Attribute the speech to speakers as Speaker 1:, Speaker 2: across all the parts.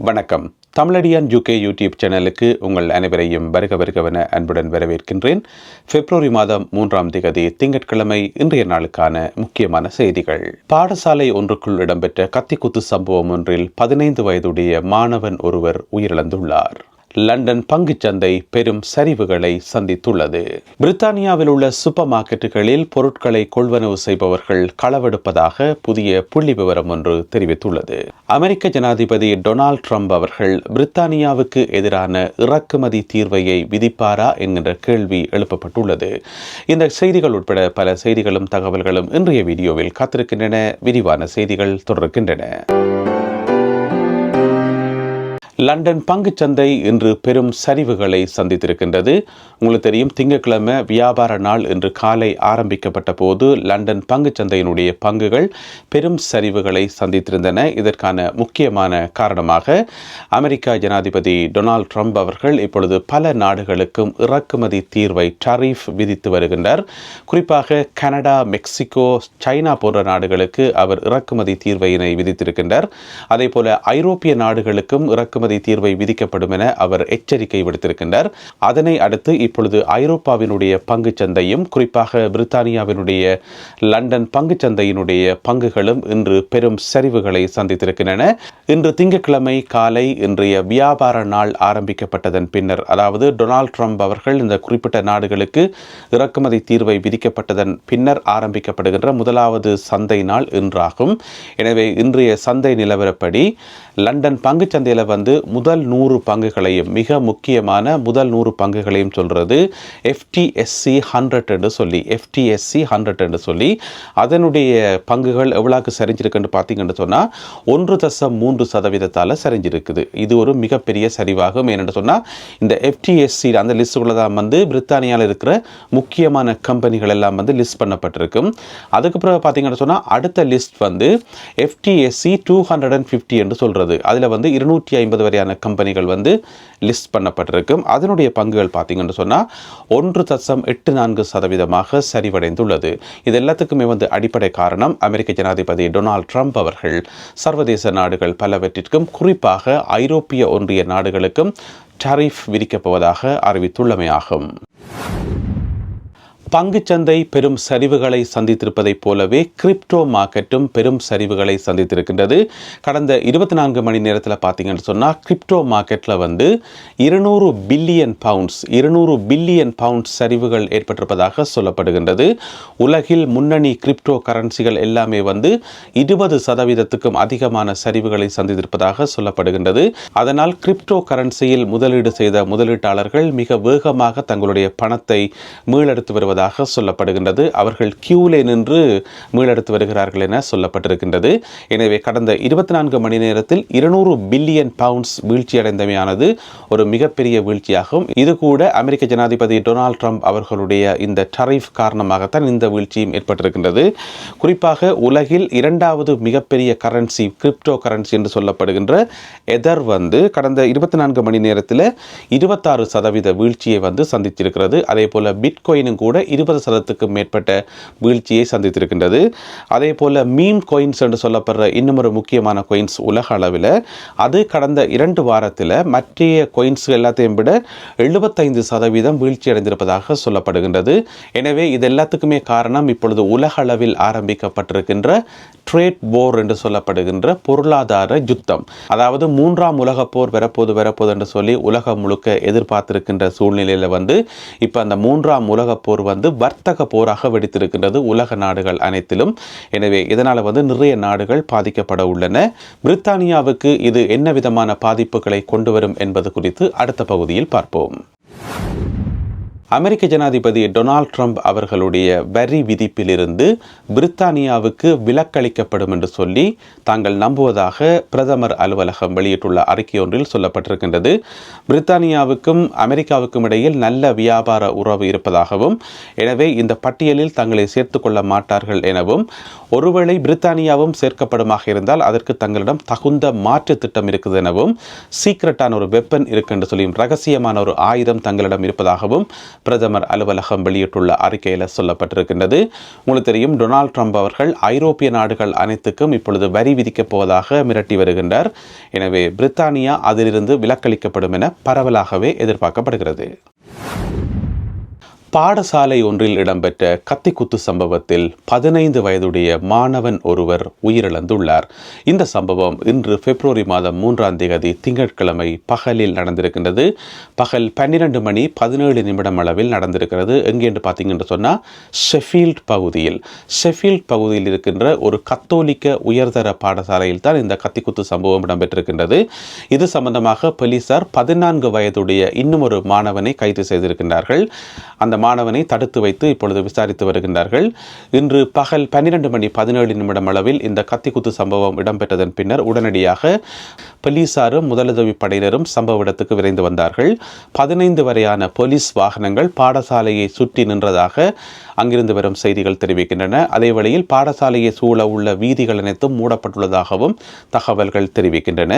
Speaker 1: வணக்கம். Tamizhadiyan UK YouTube சேனலுக்கு உங்கள் அனைவரையும் வருக வருகவென அன்புடன் வரவேற்கின்றேன். பிப்ரவரி மாதம் மூன்றாம் திகதி திங்கட்கிழமை இன்றைய நாளுக்கான முக்கியமான செய்திகள். பாடசாலை ஒன்றுக்குள் இடம்பெற்ற கத்திக்குத்து சம்பவம் ஒன்றில் பதினைந்து வயதுடைய மாணவன் ஒருவர் உயிரிழந்துள்ளார். லண்டன் பங்குச்சந்தை பெரும் சரிவுகளை சந்தித்துள்ளது. பிரித்தானியாவில் உள்ள சூப்பர் மார்க்கெட்டுகளில் பொருட்களை கொள்வனவு செய்பவர்கள் களவெடுப்பதாக புதிய புள்ளி விவரம் ஒன்று தெரிவித்துள்ளது. அமெரிக்க ஜனாதிபதி டொனால்ட் ட்ரம்ப் அவர்கள் பிரித்தானியாவுக்கு எதிரான இறக்குமதி தீர்வையை விதிப்பாரா என்கின்ற கேள்வி எழுப்பப்பட்டுள்ளது. இந்த செய்திகள் உட்பட பல செய்திகளும் தகவல்களும் இன்றைய வீடியோவில் காத்திருக்கின்றன. விரிவான செய்திகள் தொடர்கின்றன. லண்டன் பங்குச்சந்தை இன்று பெரும் சரிவுகளை சந்தித்திருக்கின்றது. உங்களுக்கு தெரியும் திங்கட்கிழமை வியாபார நாள் இன்று காலை ஆரம்பிக்கப்பட்ட போது லண்டன் பங்குச்சந்தையினுடைய பங்குகள் பெரும் சரிவுகளை சந்தித்திருந்தன. இதற்கான முக்கியமான காரணமாக அமெரிக்கா ஜனாதிபதி டொனால்ட் ட்ரம்ப் அவர்கள் இப்பொழுது பல நாடுகளுக்கும் இறக்குமதி தீர்வை டரீஃப் விதித்து வருகின்றார். குறிப்பாக கனடா மெக்சிகோ சைனா போன்ற நாடுகளுக்கு அவர் இறக்குமதி தீர்வையினை விதித்திருக்கின்றார். அதே போல ஐரோப்பிய நாடுகளுக்கும் இறக்குமதி இறக்குமதி தீர்வை விதிக்கப்படும் என அவர் எச்சரிக்கை விடுத்திருக்கின்றார். அதனை அடுத்து இப்பொழுது ஐரோப்பாவினுடைய பங்கு சந்தையும் குறிப்பாக பிரித்தானியாவினுடைய லண்டன் பங்கு சந்தையினுடைய பங்குகளும் இன்று பெரும் சரிவுகளை சந்தித்திருக்கின்றன. இன்று திங்கட்கிழமை காலை இன்றைய வியாபார நாள் ஆரம்பிக்கப்பட்டதன் பின்னர் அதாவது டொனால்ட் ட்ரம்ப் அவர்கள் இந்த குறிப்பிட்ட நாடுகளுக்கு இறக்குமதி தீர்வை விதிக்கப்பட்டதன் பின்னர் ஆரம்பிக்கப்படுகின்ற முதலாவது சந்தை நாள் இன்றாகும். எனவே இன்றைய சந்தை நிலவரப்படி லண்டன் பங்கு சந்தையில் வந்து முதல் நூறு பங்குகளையும் மிக முக்கியமான முதல் நூறு பங்குகளையும் சொல்கிறது எஃப்டிஎஸ்சி ஹண்ட்ரட் என்று சொல்லி எஃப்டிஎஸ்சி ஹண்ட்ரட் என்று சொல்லி அதனுடைய பங்குகள் எவ்வளோக்கு சரிஞ்சிருக்குன்னு பார்த்தீங்கன்னு சொன்னால் ஒன்று தசம் மூன்று சதவீதத்தால் சரிஞ்சிருக்குது. இது ஒரு மிகப்பெரிய சரிவாகும். ஏனென்று சொன்னால் இந்த எஃப்டிஎஸ்சி அந்த லிஸ்ட்டுக்குள்ள தான் வந்து பிரித்தானியாவில் இருக்கிற முக்கியமான கம்பெனிகள் எல்லாம் வந்து லிஸ்ட் பண்ணப்பட்டிருக்கும் அதுக்கப்புறம் பார்த்தீங்கன்னு சொன்னால் அடுத்த லிஸ்ட் வந்து FTSE two hundred and fifty என்று சொல்கிறது அதில் வந்து இருநூற்றி ஐம்பது வரையான கம்பெனிகள் வந்து லிஸ்ட் பண்ணப்பட்டிருக்கும் அதனுடைய பங்குகள் பார்த்தீங்கன்னு சொன்னால் ஒன்று தசம் எட்டு நான்கு சதவீதமாக சரிவடைந்துள்ளது. இது எல்லாத்துக்குமே வந்து அடிப்படை காரணம் அமெரிக்க ஜனாதிபதி டொனால்ட் ட்ரம்ப் அவர்கள். சர்வதேச நாடுகள் பலவற்றிற்கும் குறிப்பாக ஐரோப்பிய ஒன்றிய நாடுகளுக்கும் டரிஃப் விதிக்கப் போவதாக அறிவித்துள்ளமையாகும். பங்குச்சந்தை பெரும் சரிவுகளை சந்தித்திருப்பதைப் போலவே கிரிப்டோ மார்க்கெட்டும் பெரும் சரிவுகளை சந்தித்திருக்கின்றது. கடந்த இருபத்தி நான்கு மணி நேரத்தில் பார்த்தீங்கன்னு சொன்னால் கிரிப்டோ மார்க்கெட்டில் வந்து இருநூறு பில்லியன் பவுண்ட்ஸ் இருநூறு பில்லியன் பவுண்ட்ஸ் சரிவுகள் ஏற்பட்டிருப்பதாக சொல்லப்படுகின்றது. உலகில் முன்னணி கிரிப்டோ கரன்சிகள் எல்லாமே வந்து இருபது சதவீதத்துக்கும் அதிகமான சரிவுகளை சந்தித்திருப்பதாக சொல்லப்படுகின்றது. அதனால் கிரிப்டோ கரன்சியில் முதலீடு செய்த முதலீட்டாளர்கள் மிக வேகமாக தங்களுடைய பணத்தை மீளெடுத்து வருவதாக வருவதாக சொல்லப்படுகின்றது. அவர்கள் கியூலே நின்று மீளெடுத்து வருகிறார்கள் என சொல்லப்பட்டிருக்கின்றது. எனவே கடந்த இருபத்தி நான்கு மணி நேரத்தில் இருநூறு பில்லியன் பவுண்ட்ஸ் வீழ்ச்சியடைந்தமையானது ஒரு மிகப்பெரிய வீழ்ச்சியாகும். இது கூட அமெரிக்க ஜனாதிபதி டொனால்ட் ட்ரம்ப் அவர்களுடைய இந்த டரிஃப் காரணமாகத்தான் இந்த வீழ்ச்சியும் ஏற்பட்டிருக்கின்றது. குறிப்பாக உலகில் இரண்டாவது மிகப்பெரிய கரன்சி கிரிப்டோ கரன்சி என்று சொல்லப்படுகின்ற எதர் வந்து கடந்த இருபத்தி நான்கு மணி நேரத்தில் இருபத்தாறு சதவீத வீழ்ச்சியை வந்து சந்தித்திருக்கிறது. அதே போல் பிட்கோயினும் கூட இருபது சதத்துக்கும் மேற்பட்ட வீழ்ச்சியை சந்தித்திருக்கின்றது. அதே போல் மீம் கோயின்ஸ் என்று சொல்லப்படுற இன்னும் ஒரு முக்கியமான கோயின்ஸ் உலக அளவில் அது கடந்த இரண்டு வாரத்தில் மற்றைய கோயின்ஸ் எல்லாத்தையும் விட எழுபத்தைந்து சதவீதம் வீழ்ச்சி அடைந்திருப்பதாக சொல்லப்படுகின்றது. எனவே இது எல்லாத்துக்குமே காரணம் இப்பொழுது உலக அளவில் ஆரம்பிக்கப்பட்டிருக்கின்ற ட்ரேட் போர் என்று சொல்லப்படுகின்ற பொருளாதார யுத்தம். அதாவது மூன்றாம் உலக போர் வரப்போது வரப்போது என்று சொல்லி உலகம் முழுக்க எதிர்பார்த்திருக்கின்ற சூழ்நிலையில் வந்து இப்போ அந்த மூன்றாம் உலக போர் வந்து வர்த்தக போராக வெடித்திருக்கின்றது உலக நாடுகள் அனைத்திலும். எனவே இதனால் வந்து நிறைய நாடுகள் பாதிக்கப்பட உள்ளன. பிரித்தானியாவுக்கு இது என்ன விதமான பாதிப்புகளை கொண்டு வரும் என்பது குறித்து அடுத்த பகுதியில் பார்ப்போம். அமெரிக்க ஜனாதிபதி டொனால்ட் ட்ரம்ப் அவர்களுடைய வரி விதிப்பிலிருந்து பிரித்தானியாவுக்கு விலக்களிக்கப்படும் என்று சொல்லி தாங்கள் நம்புவதாக பிரதமர் அலுவலகம் வெளியிட்டுள்ள அறிக்கை ஒன்றில் சொல்லப்பட்டிருக்கின்றது. பிரித்தானியாவுக்கும் அமெரிக்காவுக்கும் இடையில் நல்ல வியாபார உறவு இருப்பதாகவும் எனவே இந்த பட்டியலில் தங்களை சேர்த்து கொள்ள மாட்டார்கள் எனவும் ஒருவேளை பிரித்தானியாவும் சேர்க்கப்படுமாக இருந்தால் அதற்கு தங்களிடம் தகுந்த மாற்று திட்டம் இருக்குது எனவும் சீக்ரெட்டான ஒரு வெப்பன் இருக்கு என்று சொல்லியும் ரகசியமான ஒரு ஆயுதம் தங்களிடம் இருப்பதாகவும் பிரதமர் அலுவலகம் வெளியிட்டுள்ள அறிக்கையில் சொல்லப்பட்டிருக்கின்றது. உங்களுக்கு தெரியும் டொனால்ட் ட்ரம்ப் அவர்கள் ஐரோப்பிய நாடுகள் அனைத்துக்கும் இப்பொழுது வரி விதிக்கப் போவதாக மிரட்டி வருகின்றார். எனவே பிரித்தானியா அதிலிருந்து விலக்களிக்கப்படும் என பரவலாகவே எதிர்பார்க்கப்படுகிறது. பாடசாலை ஒன்றில் இடம்பெற்ற கத்திக்குத்து சம்பவத்தில் பதினைந்து வயதுடைய மாணவன் ஒருவர் உயிரிழந்துள்ளார். இந்த சம்பவம் இன்று பிப்ரவரி மாதம் மூன்றாம் தேதி திங்கட்கிழமை பகலில் நடந்திருக்கின்றது. பகல் பன்னிரண்டு மணி பதினேழு நிமிடம் அளவில் நடந்திருக்கிறது. எங்கேன்று பார்த்தீங்கன்னு சொன்னால் ஷெஃபீல்ட் பகுதியில். ஷெஃபீல்ட் பகுதியில் இருக்கின்ற ஒரு கத்தோலிக்க உயர்தர பாடசாலையில் தான் இந்த கத்திக்குத்து சம்பவம் இடம்பெற்றிருக்கின்றது. இது சம்பந்தமாக போலீசார் பதினான்கு வயதுடைய இன்னும் ஒரு மாணவனை கைது செய்திருக்கின்றார்கள். அந்த மாணவனை தடுத்து வைத்து இப்பொழுது விசாரித்து வருகின்றார்கள். இன்று பகல் பன்னிரண்டு மணி பதினேழு நிமிடம் அளவில் இந்த கத்திக்குத்து சம்பவம் இடம்பெற்றதன் பின்னர் உடனடியாக போலீசாரும் முதலுதவி படையினரும் சம்பவ இடத்துக்கு விரைந்து வந்தார்கள். பதினைந்து வரையான போலீஸ் வாகனங்கள் பாடசாலையை சுற்றி நின்றதாக அங்கிருந்து வரும் செய்திகள் தெரிவிக்கின்றன. அதே வழியில் பாடசாலையை சூழ உள்ள வீதிகள் அனைத்தும் மூடப்பட்டுள்ளதாகவும் தகவல்கள் தெரிவிக்கின்றன.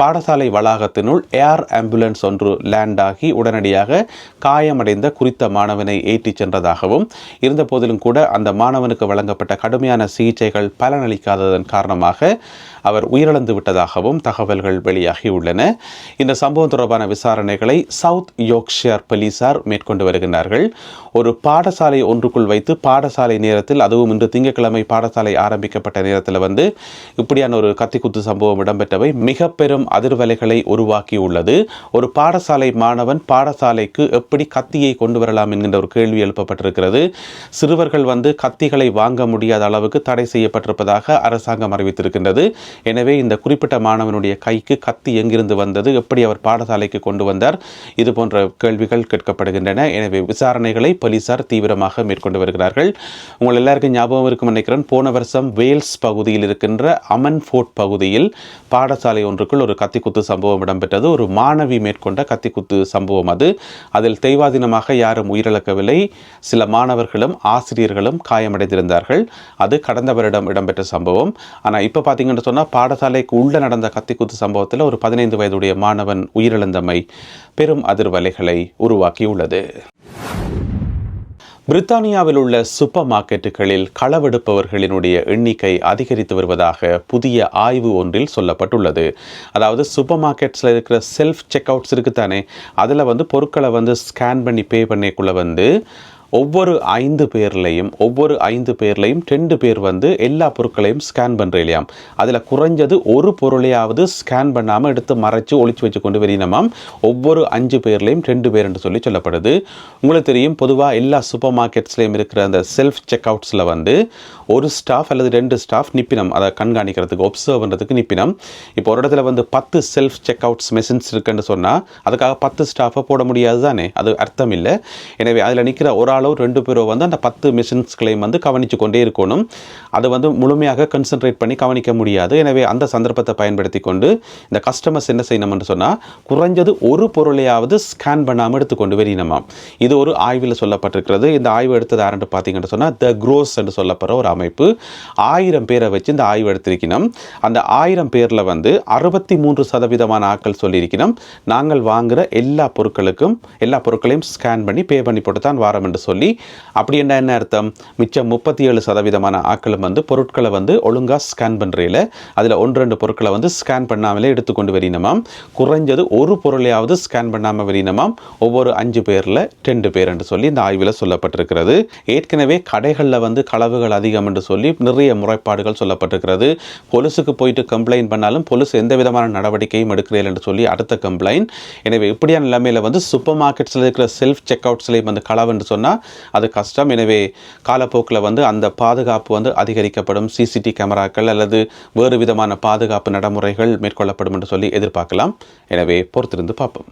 Speaker 1: பாடசாலை வளாகத்தினுள் ஏர் ஆம்புலன்ஸ் ஒன்று லேண்ட் ஆகி உடனடியாக காயமடைந்த குறித்த மாணவன் ஏற்றிச் சென்றதாகவும் இருந்த போதிலும் கூட அந்த மாணவனுக்கு வழங்கப்பட்ட கடுமையான சிகிச்சைகள் பலனளிக்காததன் காரணமாக அவர் உயிரிழந்து விட்டதாகவும் தகவல்கள் வெளியாகியுள்ளன. இந்த சம்பவம் தொடர்பான விசாரணைகளை சவுத் யோக்ஷியர் போலீசார் மேற்கொண்டு வருகின்றார்கள். ஒரு பாடசாலை ஒன்றுக்குள் வைத்து பாடசாலை நேரத்தில் அதுவும் இன்று திங்கட்கிழமை பாடசாலை ஆரம்பிக்கப்பட்ட நேரத்தில் வந்து இப்படியான ஒரு கத்திக்குத்து சம்பவம் இடம்பெற்றவை மிக பெரும் அதிர்வலைகளை உருவாக்கியுள்ளது. ஒரு பாடசாலை மாணவன் பாடசாலைக்கு எப்படி கத்தியை கொண்டு வரலாம் என்கின்ற ஒரு கேள்வி எழுப்பப்பட்டிருக்கிறது. சிறுவர்கள் வந்து கத்திகளை வாங்க முடியாத அளவுக்கு தடை செய்யப்பட்டிருப்பதாக அரசாங்கம் அறிவித்திருக்கின்றது. எனவே இந்த குறிப்பிட்ட மாணவனுடைய கைக்கு கத்தி எங்கிருந்து வந்தது? எப்படி அவர் பாடசாலைக்கு கொண்டு வந்தார்? இது போன்ற கேள்விகள் கேட்கப்படுகின்றன. எனவே விசாரணைகளை போலீசார் தீவிரமாக மேற்கொண்டு வருகிறார்கள். உங்கள் எல்லாருக்கும் ஞாபகம் இருக்கும் நினைக்கிறேன். போன வருஷம் வேல்ஸ் பகுதியில் இருக்கின்ற அமன் ஃபோர்ட் பகுதியில் பாடசாலை ஒன்றுக்குள் ஒரு கத்திக்குத்து சம்பவம் இடம்பெற்றது. ஒரு மாணவி மேற்கொண்ட கத்திக்குத்து சம்பவம் அது. அதில் தெய்வாதீனமாக யாரும் உயிரிழக்கவில்லை. சில மாணவர்களும் ஆசிரியர்களும் காயமடைந்திருந்தார்கள். அது கடந்த வருடம் இடம்பெற்ற சம்பவம். ஆனால் இப்போ பார்த்தீங்கன்னு சொன்னால் பாடசாலைக்கு உள்ளே நடந்த கத்திக்குத்து சம்பவத்தில் ஒரு பதினைந்து வயதுடைய மாணவன் உயிரிழந்தமை பெரும் அதிர்வலைகளை உருவாக்கியுள்ளது. பிரித்தானியாவில் உள்ள சூப்பர் மார்க்கெட்டுகளில் களவெடுப்பவர்களினுடைய எண்ணிக்கை அதிகரித்து வருவதாக புதிய ஆய்வு ஒன்றில் சொல்லப்பட்டுள்ளது. அதாவது சூப்பர் மார்க்கெட்ஸில் இருக்கிற செல்ஃப் செக் அவுட்ஸ் இருக்குதானே அதில் வந்து பொருட்களை வந்து ஸ்கேன் பண்ணி பே பண்ணிக்குள்ளே வந்து ஒவ்வொரு ஐந்து பேர்லையும் ஒவ்வொரு ஐந்து பேர்லையும் ரெண்டு பேர் வந்து எல்லா பொருட்களையும் ஸ்கேன் பண்ணுறீலையாம் அதில் குறைஞ்சது ஒரு பொருளையாவது ஸ்கேன் பண்ணாமல் எடுத்து மறைச்சு ஒழிச்சு வச்சு கொண்டு வரீனமாம் ஒவ்வொரு அஞ்சு பேர்லையும் ரெண்டு பேர் என்று சொல்லி சொல்லப்படுது. உங்களுக்கு தெரியும் பொதுவாக எல்லா சூப்பர் மார்க்கெட்ஸ்லையும் இருக்கிற அந்த செல்ஃப் செக் அவுட்ஸில் வந்து ஒரு ஸ்டாஃப் அல்லது ரெண்டு ஸ்டாஃப் நிப்பினம். அதை கண்காணிக்கிறதுக்கு ஒப்சர்வ் பண்ணுறதுக்கு நிப்பினம். இப்போ ஒரு இடத்துல வந்து பத்து செல்ஃப் செக் அவுட்ஸ் மெஷின்ஸ் இருக்குன்னு சொன்னால் அதுக்காக பத்து ஸ்டாஃபை போட முடியாது தானே அது அர்த்தம் இல்லை. எனவே அதில் நிற்கிற ஒரு ஆளோ ரெண்டு பேரோ வந்து அந்த பத்து மிஷின்ஸ்களையும் வந்து கவனித்து கொண்டே இருக்கணும். அதை வந்து முழுமையாக கன்சென்ட்ரேட் பண்ணி கவனிக்க முடியாது. எனவே அந்த சந்தர்ப்பத்தை பயன்படுத்தி கொண்டு இந்த கஸ்டமர்ஸ் என்ன செய்யணும்னு சொன்னால் குறைஞ்சது ஒரு பொருளையாவது ஸ்கேன் பண்ணாமல் எடுத்துக்கொண்டு வரணுமாம் இது ஒரு ஆய்வில் சொல்லப்பட்டிருக்கிறது. இந்த ஆய்வு எடுத்தது யாருன்னு பார்த்தீங்கன்னு சொன்னால் த க்ரோஸ் என்று சொல்லப்படுற ஒரு அமைப்பு. ஆயிரம் பேரை வச்சு இந்த ஆய்வு எடுத்திருக்கணும். அந்த ஆயிரம் பேரில் வந்து அறுபத்தி மூன்று சதவீதமான ஆட்கள் சொல்லியிருக்கணும். நாங்கள் வாங்குகிற எல்லா பொருட்களுக்கும் எல்லா பொருட்களையும் ஸ்கேன் பண்ணி பே பண்ணி போட்டு தான் வாரம் என்று சொல்லி அப்படி என்ன என்ன அர்த்தம்? மிச்சம் முப்பத்தி ஏழு சதவீதமான ஆட்களும் வந்து பொருட்களை வந்து ஒழுங்காக ஸ்கேன் பண்ணுறையில் அதில் ஒன்று ரெண்டு பொருட்களை வந்து ஸ்கேன் பண்ணாமலே எடுத்துக்கொண்டு வரணுமாம் குறைஞ்சது ஒரு பொருளையாவது ஸ்கேன் பண்ணாமல் வரணுமாம் ஒவ்வொரு அஞ்சு பேரில் ரெண்டு பேர் என்று சொல்லி இந்த ஆய்வில் சொல்லப்பட்டிருக்கிறது. ஏற்கனவே கடைகளில் வந்து களவுகள் அதிகம் என்று சொல்லி நிறைய முறைப்பாடுகள் சொல்லப்பட்டிருக்கிறது. பொலிஸுக்கு போயிட்டு கம்ப்ளைண்ட் பண்ணாலும் பொலிஸ் எந்த விதமான நடவடிக்கையும் எடுக்கிறேன் என்று சொல்லி அடுத்த கம்ப்ளைண்ட் எனவே இப்படியான நிலைமையில் வந்து சூப்பர் மார்க்கெட்ஸில் இருக்கிற செல்ஃப் செக் அவுட்ஸ்லேயும் வந்து களவு என்று சொன்னால் அது கஷ்டம். எனவே காலப்போக்கில் வந்து அந்த பாதுகாப்பு வந்து அதிகரிக்கப்படும். சிசிடி கேமராக்கள் அல்லது வேறு விதமான பாதுகாப்பு நடைமுறைகள் மேற்கொள்ளப்படும் என்று சொல்லி எதிர்பார்க்கலாம். எனவே பொறுத்திருந்து பார்ப்போம்.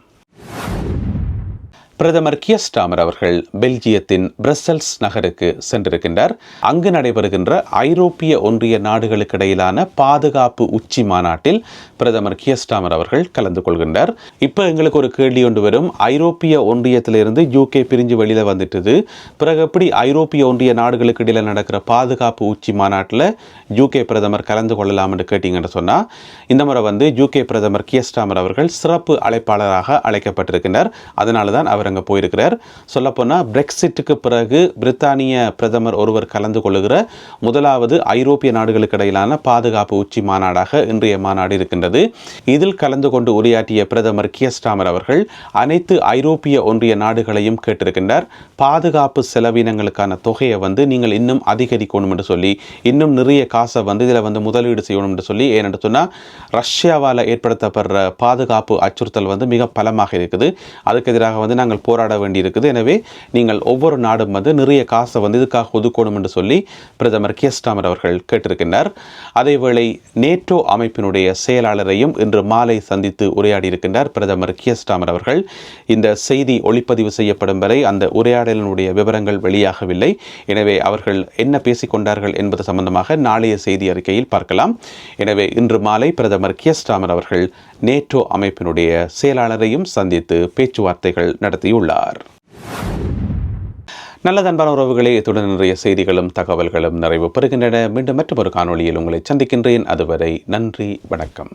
Speaker 1: பிரதமர் கியஸ்டாமர் அவர்கள் பெல்ஜியத்தின் பிரசல்ஸ் நகருக்கு சென்றிருக்கின்றார். அங்கு நடைபெறுகின்ற ஐரோப்பிய ஒன்றிய நாடுகளுக்கு இடையிலான பாதுகாப்பு உச்சி மாநாட்டில் பிரதமர் கியஸ்டாமர் அவர்கள் கலந்து கொள்கின்றார். இப்போ எங்களுக்கு ஒரு கேள்வி ஒன்று வரும். ஐரோப்பிய ஒன்றியத்திலிருந்து யூகே பிரிஞ்சு வெளியில் வந்துட்டது. பிறகு எப்படி ஐரோப்பிய ஒன்றிய நாடுகளுக்கு இடையில் நடக்கிற பாதுகாப்பு உச்சி மாநாட்டில் யூகே பிரதமர் கலந்து கொள்ளலாம் என்று கேட்டீங்கன்னு சொன்னால் இந்த முறை வந்து யூகே பிரதமர் கியஸ்டாமர் அவர்கள் சிறப்பு அழைப்பாளராக அழைக்கப்பட்டிருக்கின்றார். அதனால தான் அவர் அவர் அங்கே போயிருக்கிறார். சொல்லப்போனால் பிரெக்சிட்டுக்கு பிறகு பிரித்தானிய பிரதமர் ஒருவர் கலந்து கொள்ளுகிற முதலாவது ஐரோப்பிய நாடுகளுக்கு இடையிலான பாதுகாப்பு உச்சி மாநாடாக இன்றைய மாநாடு இருக்கின்றது. இதில் கலந்து கொண்டு உரையாற்றிய பிரதமர் கியஸ்டாமர் அவர்கள் அனைத்து ஐரோப்பிய ஒன்றிய நாடுகளையும் கேட்டிருக்கின்றார். பாதுகாப்பு செலவினங்களுக்கான தொகையை வந்து நீங்கள் இன்னும் அதிகரிக்கணும் என்று சொல்லி இன்னும் நிறைய காசை வந்து இதில் வந்து முதலீடு செய்யணும் என்று சொல்லி ஏனென்று சொன்னால் ரஷ்யாவால் ஏற்படுத்தப்படுற பாதுகாப்பு அச்சுறுத்தல் வந்து மிக பலமாக இருக்குது. அதுக்கு எதிராக வந்து நாங்கள் போராட வேண்டியிருக்குது. எனவே நீங்கள் ஒவ்வொரு நாடும் வந்து நிறைய காசை வந்து இதுக்காக ஒதுக்கணும் என்று சொல்லி பிரதமர் கியஸ்டாமர் அவர்கள் கேட்டிருக்கின்றார். அதேவேளை நேட்டோ அமைப்பினுடைய செயலாளரையும் இன்று மாலை சந்தித்து உரையாடி இருக்கின்றார் பிரதமர் கியஸ்டாமர் அவர்கள். இந்த செய்தி ஒளிப்பதிவு செய்யப்படும் வரை அந்த உரையாடலினுடைய விவரங்கள் வெளியாகவில்லை. எனவே அவர்கள் என்ன பேசிக்கொண்டார்கள் என்பது சம்பந்தமாக நாளைய செய்தி அறிக்கையில் பார்க்கலாம். எனவே இன்று மாலை பிரதமர் கியஸ்டாமர் அவர்கள் நேட்டோ அமைப்பினுடைய செயலாளரையும் சந்தித்து பேச்சுவார்த்தைகள் நடத்தியுள்ளார். நல்ல அன்பான உறவுகளே இத்துடன் நிறைய செய்திகளும் தகவல்களும் நிறைவு பெறுகின்றன. மீண்டும் மற்றொரு காணொளியில் உங்களை சந்திக்கின்றேன். அதுவரை நன்றி வணக்கம்.